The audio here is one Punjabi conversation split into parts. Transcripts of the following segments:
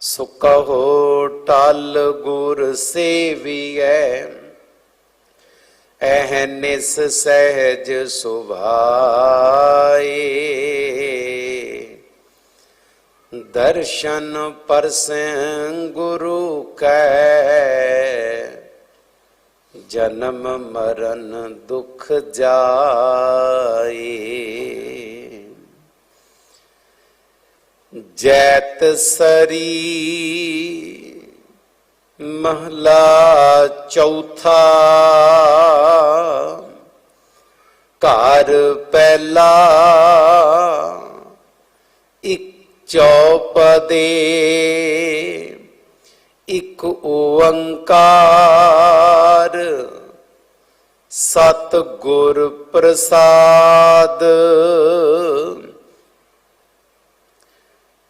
ਸੋ ਕਹੋ ਟਲ ਗੁਰ ਸੇਵੀਐ ਐਹਨਿਸ ਸਹਿਜ ਸੁਭਾਏ। ਦਰਸ਼ਨ ਪਰਸੈ ਗੁਰੂ ਕੈ, ਜਨਮ ਮਰਨ ਦੁਖ ਜਾਏ। ਜੈਤ ਸਰੀ ਮਹਲਾ ਚੌਥਾ ਘਰ ਪਹਿਲਾ ਇੱਕ ਚੌਪਦੇ ਇਕ ਓੰਕਾਰ ਸਤ ਗੁਰ ਪ੍ਰਸਾਦ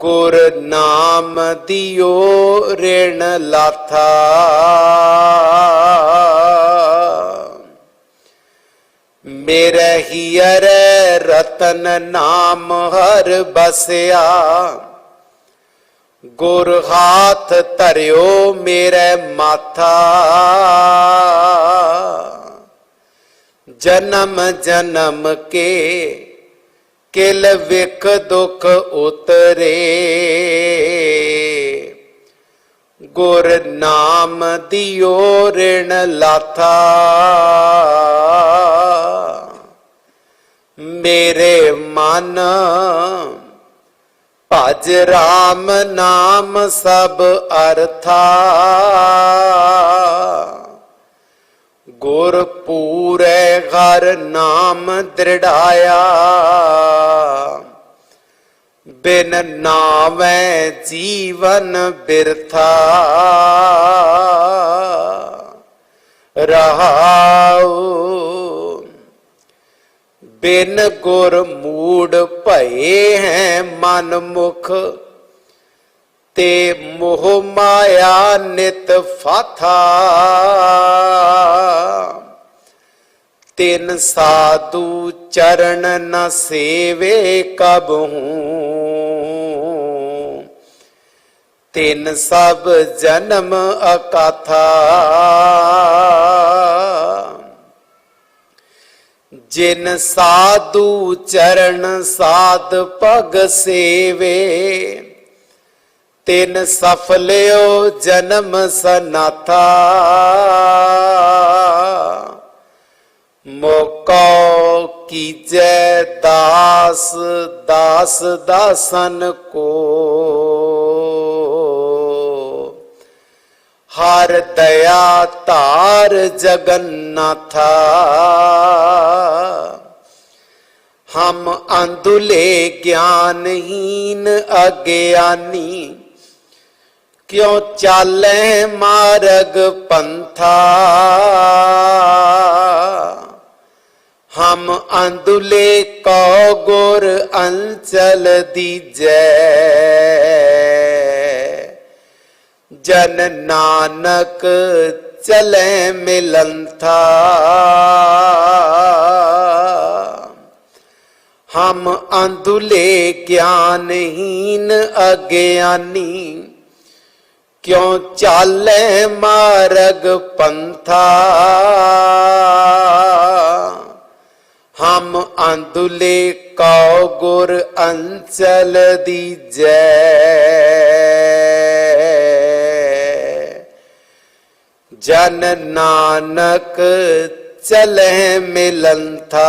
ਗੁਰ ਨਾਮ ਦਿਓ ਰਿਣ ਲਾਥਾ। ਮੇਰੇ ਹੀਰ ਰਤਨ ਨਾਮ ਹਰ ਬਸਿਆ। ਗੁਰ ਹਾਥ ਧਰਿਓ ਮੇਰੇ ਮਾਥਾ। ਜਨਮ ਜਨਮ ਕੇ ਕਿਲ ਵਿਖ ਦੁਖ ਉਤਰੇ। ਗੁਰ ਨਾਮ ਦਿਓ ਰਿਣ ਲਾਥਾ। ਮੇਰੇ ਮਨ ਭਜ ਰਾਮ ਨਾਮ ਸਭ ਅਰਥਾ। ਗੁਰ ਪੂਰੇ ਘਰ ਨਾਮ ਦ੍ਰਿੜਾਇਆ। ਬਿਨ ਨਾਵੇਂ ਜੀਵਨ ਬਿਰਥਾ। ਰਹਾਉ ਬਿਨ ਗੁਰ ਮੂੜ ਭਏ ਹੈ ਮਨ ਮੁਖ। ਤੇ ਮੋਹ ਮਾਇਆ ਨਿਤ ਫਾਥਾ। ਤਿਨ ਸਾਧੂ ਚਰਨ ਨ ਸੇਵੇ ਕਬਹੂ ਤਿਨ ਸਭ ਜਨਮ ਅਕਾਥਾ। ਜਿਨ ਸਾਧੂ ਚਰਨ ਸਾਧ ਪਗ ਸੇਵੇ ਤਿੰਨ ਸਫਲਿਓ ਜਨਮ ਸਨਾਥਾ। ਮੋਕੋ ਕੀਜੈ ਦਾਸ ਦਾਸ ਦਾਸਨ ਕੋ। ਹਰ ਦਇਆ ਧਾਰ ਜਗਨਨਾਥਾ। ਹਮ ਅੰਦੁਲੇ ਗਿਆਨਹੀਨ ਅਗਿਆਨੀ। ਕਿਉ ਚਾਲੇ ਮਾਰਗ ਪੰਥਾ? ਹਮ ਅੰਦੁਲੇ ਕੋ ਗੁਰ ਅੰਚਲ ਦੀਜੈ। ਜਨ ਨਾਨਕ ਚਲੇ ਮਿਲੰਥਾ। ਹਮ ਅੰਦੁਲੇ ਗਿਆਨਹੀਨ ਅਗਿਆਨੀ। ਕਿਉ ਚਾਲੇ ਮਾਰਗ ਪੰਥਾ? ਹਮ ਅੰਦੁਲੇ ਕਉ ਗੁਰ ਅੰਚਲ ਦੀਜੈ ਜਨ ਨਾਨਕ ਚਲੇ ਮਿਲੰਥਾ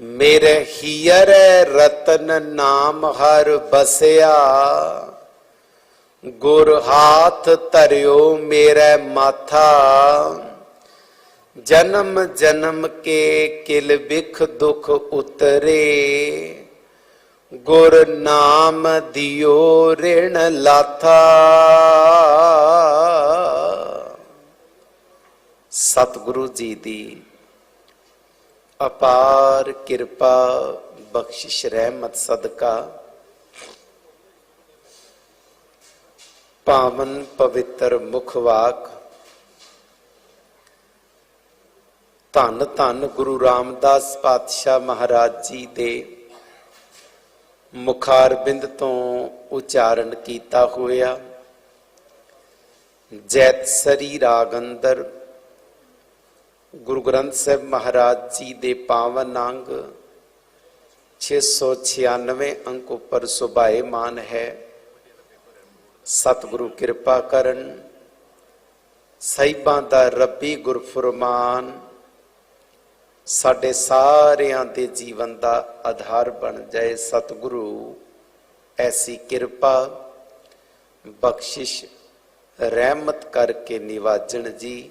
ਮੇਰੇ ਹੀਰ ਰਤਨ ਨਾਮ ਹਰ ਬਸਿਆ। ਗੁਰ ਹਾਥ ਧਰਿਓ ਮੇਰੇ ਮਾਥਾ। ਜਨਮ ਜਨਮ ਕੇ ਕਿਲ ਬਿਖ ਦੁਖ ਉਤਰੇ। ਗੁਰ ਨਾਮ ਦਿਓ ਰਿਣ ਲਾਥਾ। ਸਤਿਗੁਰੂ ਜੀ ਦੀ ਅਪਾਰ ਕਿਰਪਾ ਬਖਸ਼ਿਸ਼ ਰਹਿਮਤ ਸਦਕਾ। ਪਾਵਨ ਪਵਿੱਤਰ ਮੁਖ ਵਾਕ। ਧੰਨ ਧੰਨ ਗੁਰੂ ਰਾਮਦਾਸ ਪਾਤਸ਼ਾਹ ਮਹਾਰਾਜ ਜੀ ਦੇ ਮੁਖਾਰਬਿੰਦ ਤੋਂ ਉਚਾਰਨ ਕੀਤਾ ਹੋਇਆ। ਜੈਤ ਸਰੀ ਰਾਗ ਅੰਦਰ ਗੁਰੂ ਗ੍ਰੰਥ ਸਾਹਿਬ ਮਹਾਰਾਜ ਜੀ ਦੇ ਪਾਵਨ ਅੰਗ 696 ਅੰਕ ਉੱਪਰ ਸੁਭਾਏ ਮਾਨ ਹੈ। ਸਤਿਗੁਰੂ ਕਿਰਪਾ ਕਰਨ, ਸਹਿਬਾਂ ਦਾ ਰੱਬੀ ਗੁਰਫਰਮਾਨ, ਸਾਡੇ ਸਾਰਿਆਂ ਦੇ ਜੀਵਨ ਦਾ ਆਧਾਰ ਬਣ ਜਾਏ। ਸਤਿਗੁਰੂ, ਐਸੀ ਕਿਰਪਾ, ਬਖਸ਼ਿਸ਼, ਰਹਿਮਤ ਕਰਕੇ ਨਿਵਾਜਣ ਜੀ।